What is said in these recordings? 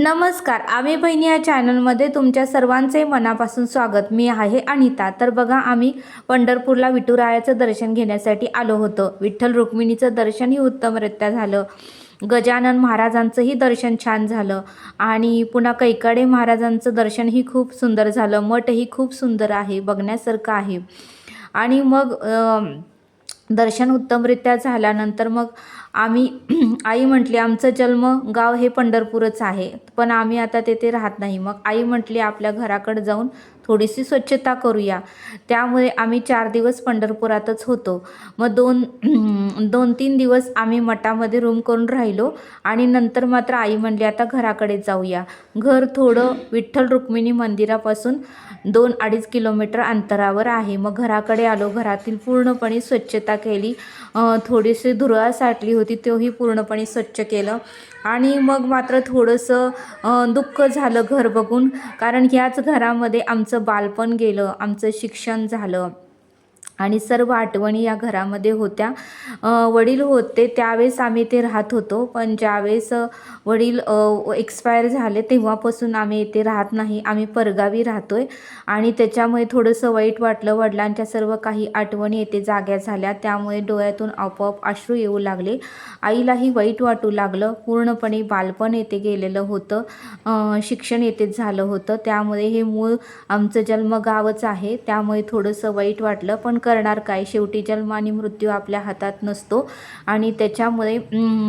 नमस्कार आम्ही बहिणी या चॅनलमध्ये तुमच्या सर्वांचे मनापासून स्वागत. मी आहे अनिता. तर बघा आम्ही पंढरपूरला विठुरायाचं दर्शन घेण्यासाठी आलो होतो. विठ्ठल रुक्मिणीचं दर्शनही उत्तमरित्या झालं. गजानन महाराजांचंही दर्शन छान झालं. आणि पुन्हा कैकाडे महाराजांचं दर्शनही खूप सुंदर झालं. मठही खूप सुंदर आहे बघण्यासारखं आहे. आणि मग दर्शन उत्तमरित्या झाल्यानंतर मग आम्ही आई म्हटली आमचं जन्म गाव हे पंढरपूरच आहे. पण आम्ही आता तेथे राहत नाही. मग आई म्हटली आपल्या घराकडे जाऊन थोडीशी स्वच्छता करूया. त्यामुळे आम्ही चार दिवस पंढरपुरातच होतो. मग दोन दोन तीन दिवस आम्ही मठामध्ये रूम करून राहिलो आणि नंतर मात्र आई म्हणली आता घराकडे जाऊया. घर थोडं विठ्ठल रुक्मिणी मंदिरापासून दोन अडीच किलोमीटर अंतरावर आहे. मग घराकडे आलो घरातील पूर्णपणे स्वच्छता केली. थोडीशी धुरळा साठली होती तोही पूर्णपणे स्वच्छ केलं. आणि मग मात्र थोडंसं दुःख झालं घर बघून. कारण ह्याच घरामध्ये आमचं बालपण गेलं आमचं शिक्षण झालं. आणि सर्व आठवणी या घरामध्ये होत्या. वडील होते त्यावेळेस आम्ही ते राहत होतो. पण ज्यावेळेस वडील एक्सपायर झाले तेव्हापासून आम्ही इथे राहत नाही. आम्ही परगावी राहतो आहे आणि त्याच्यामुळे थोडंसं वाईट वाटलं. वडिलांच्या सर्व काही आठवणी येथे जाग्या झाल्या. त्यामुळे डोळ्यातून आपोआप अश्रू येऊ लागले. आईलाही वाईट वाटू लागलं. पूर्णपणे बालपण येथे गेलेलं होतं. शिक्षण येथेच झालं होतं. त्यामुळे हे मूळ आमचं जन्मगावच आहे. त्यामुळे थोडंसं वाईट वाटलं. पण करणार काय? शेवटी जन्म आणि मृत्यू आपल्या हातात नसतो. आणि त्याच्यामुळे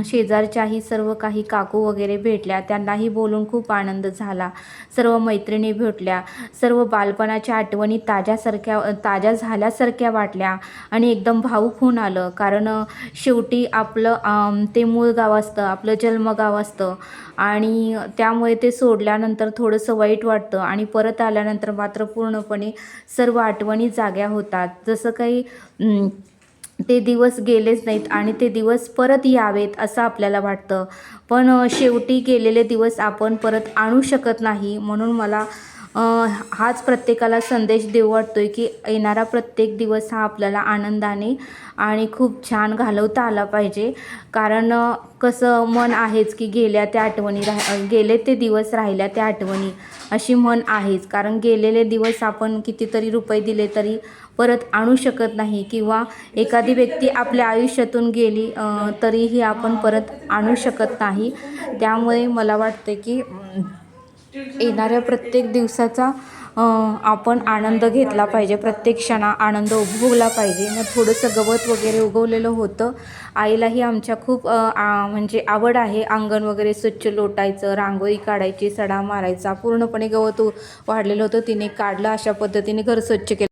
शेजारच्याही सर्व काही काकू वगैरे भेटल्या. त्यांनाही बोलून खूप आनंद झाला. सर्व मैत्रिणी भेटल्या. सर्व बालपणाच्या आठवणी ताज्यासारख्या ताज्या झाल्यासारख्या वाटल्या. आणि एकदम भाऊक होऊन आलं. कारण शेवटी आपलं ते मूळ गाव असतं. आपलं जन्मगाव असतं. आणि त्यामुळे ते सोडल्यानंतर थोडंसं वाईट वाटतं. आणि परत आल्यानंतर मात्र पूर्णपणे सर्व आठवणी जाग्या होतात. जसं काही ते दिवस गेलेच नाहीत आणि ते दिवस परत यावेत असं आपल्याला वाटतं. पण शेवटी गेलेले दिवस आपण परत आणू शकत नाही म्हणून मला हाच प्रत्येकाला संदेश देऊ वाटतो आहे की येणारा प्रत्येक दिवस हा आपल्याला आनंदाने आणि खूप छान घालवता आला पाहिजे. कारण कसं मन आहेच की गेल्या त्या आठवणी राह गेले ते दिवस राहिल्या त्या आठवणी. अशी मन आहेच. कारण गेलेले दिवस आपण कितीतरी रुपये दिले तरी परत आणू शकत नाही किंवा एखादी व्यक्ती आपल्या आयुष्यातून गेली तरीही आपण परत आणू शकत नाही. त्यामुळे मला वाटते की येणाऱ्या प्रत्येक दिवसाचा आपण आनंद घेतला पाहिजे. प्रत्येक क्षणा आनंद उपभोगला पाहिजे. मग थोडंसं गवत वगैरे उगवलेलं होतं. आईलाही आमच्या खूप म्हणजे आवड आहे. अंगण वगैरे स्वच्छ लोटायचं रांगोळी काढायची सडा मारायचा. पूर्णपणे गवत वाढलेलं होतं. तिने काढलं अशा पद्धतीने घर स्वच्छ केलं.